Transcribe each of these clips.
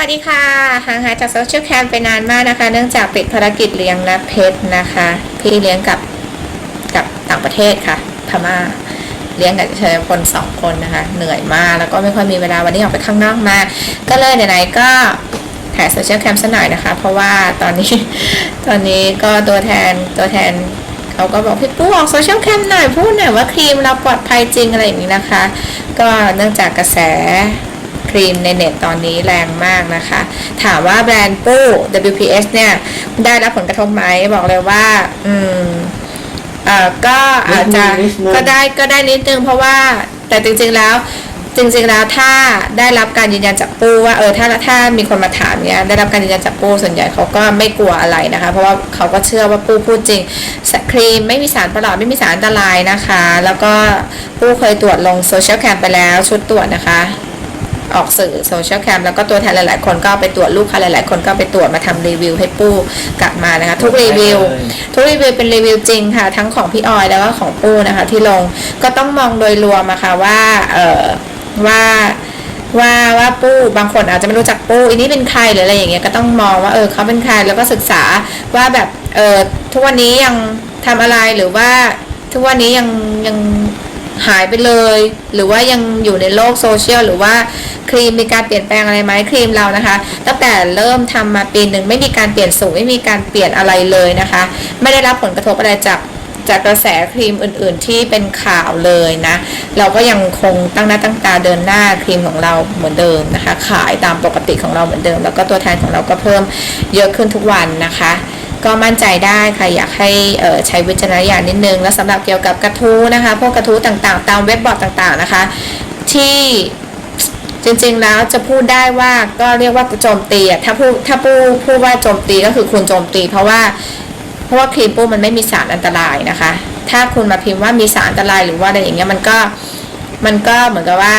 วัสดีค่ะห่างหายจากโซเชียลแคมไปนานมากนะคะ เนื่องจากติดภารกิจเลี้ยงนักเพชรนะคะ พี่เลี้ยงกับกับต่างประเทศค่ะ พม่าเลี้ยงกับเชยคนสองคนนะคะ เหนื่อยมากแล้วก็ไม่ค่อยมีเวลาวันนี้ออกไปข้างนอกมา ก็เลยไหนๆก็ถ่ายโซเชียลแคมสักหน่อยนะคะ เพราะว่าตอนนี้ตอนนี้ก็ตัวแทนตัวแทนเขาก็บอกพี่ปูออกโซเชียลแคมหน่อยพูดหน่อยว่าครีมเราปลอดภัยจริงอะไรอย่างนี้นะคะ ก็เนื่องจากกระแส ครีมในเน็ตตอนนี้แรงมากนะคะ ถามว่าแบรนด์ปู WPS เนี่ย ได้รับผลกระทบไหมบอกเลยว่า อืมเอ่อก็อาจจะนิดนึงก็ได้ก็ได้นิดนึงเพราะว่าแต่จริงๆแล้วจริงๆแล้วถ้าได้รับการยืนยันจากปูว่าเออถ้าถ้ามีคนมาถามเนี้ยได้รับการยืนยันจากปูส่วนใหญ่เขาก็ไม่กลัวอะไรนะคะ เพราะว่าเขาก็เชื่อว่าปูพูดจริงสครีมไม่มีสารประหลอดไม่มีสารอันตรายนะคะ แล้วก็ปูเคยตรวจลงโซเชียลแคมไปแล้วชุดตรวจนะคะ ออกสื่อโซเชียลแคมแล้วก็ตัวแทนหลาย ๆ คนก็เอาไปตรวจลูกค้าหลาย ๆ คนก็เอาไปตรวจมาทำรีวิวให้ปูกลับมานะคะ ทุกรีวิว ทุกรีวิวเป็นรีวิวจริงค่ะ ทั้งของพี่ออยแล้วก็ของปูนะคะ ที่ลงก็ต้องมองโดยรวมอะค่ะว่าเออว่าว่าว่าปู้บางคนอาจจะไม่รู้จักปู้อันนี้เป็นใครหรืออะไรอย่างเงี้ยก็ต้องมองว่าเออเขาเป็นใครแล้วก็ศึกษาว่าแบบเออทุกวันนี้ยังทำอะไรหรือว่าทุกวันนี้ยังยัง หายไปเลย หรือว่ายังอยู่ในโลกโซเชียลหรือว่าครีมมีการเปลี่ยนแปลงอะไรไหมครีมเรานะคะ ตั้งแต่เริ่มทำมาปีหนึ่งไม่มีการเปลี่ยนสูตรไม่มีการเปลี่ยนอะไรเลยนะคะ ไม่ได้รับผลกระทบอะไรจากจากกระแสครีมอื่น ๆ ที่เป็นข่าวเลยนะ เราก็ยังคงตั้งหน้าตั้งตาเดินหน้าครีมของเราเหมือนเดิมนะคะ ขายตามปกติของเราเหมือนเดิม แล้วก็ตัวแทนของเราก็เพิ่มเยอะขึ้นทุกวันนะคะ ก็มั่นใจได้ค่ะอยากให้เอ่อใช้วิจารณญาณนิดนึง แล้วสำหรับเกี่ยวกับกระทู้นะคะ พวกกระทู้ต่างๆ ตามเว็บบอร์ดต่างๆนะคะ ที่จริงๆแล้วจะพูดได้ว่าก็เรียกว่าโจมตีอะถ้าพูดถ้าพูดพูดว่าโจมตีก็คือคุณโจมตี เพราะว่าเพราะว่าครีมปูมันไม่มีสารอันตรายนะคะ ถ้าคุณมาพิมพ์ว่ามีสารอันตรายหรือว่าอะไรอย่างเงี้ยมันก็มันก็เหมือนกับว่า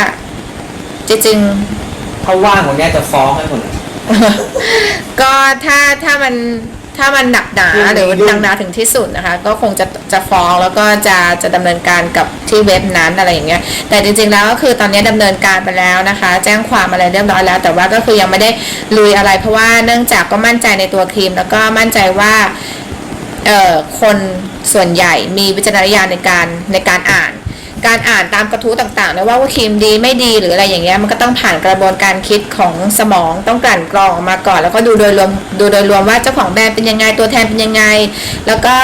จริงๆเขาว่างผมเนี่ยจะฟ้องให้หมดเลยก็ถ้าถ้ามัน ถ้ามันหนักหนายุ่งหรือยุ่งหนักหนาถึงที่สุดนะคะ ก็คงจะจะฟ้องแล้วก็จะจะดำเนินการกับที่เว็บนั้นอะไรอย่างเงี้ยแต่จริงๆแล้วก็คือตอนนี้ดำเนินการไปแล้วนะคะ แจ้งความอะไรเรียบร้อยแล้ว แต่ว่าก็คือยังไม่ได้ลุยอะไร เพราะว่าเนื่องจากก็มั่นใจในตัวครีม แล้วก็มั่นใจว่าเอ่อคนส่วนใหญ่มีวิจารณญาณในการในการอ่าน การอ่านตามกระทู้ต่างๆนะว่าว่าครีมดีไม่ดีหรืออะไรอย่างเงี้ยมันก็ต้องผ่านกระบวนการคิดของสมองต้องกลั่นกรองออกมาก่อน แล้วก็ดูโดยรวมดูโดยรวมว่าเจ้าของแบรนด์เป็นยังไงตัวแทนเป็นยังไง แล้วก็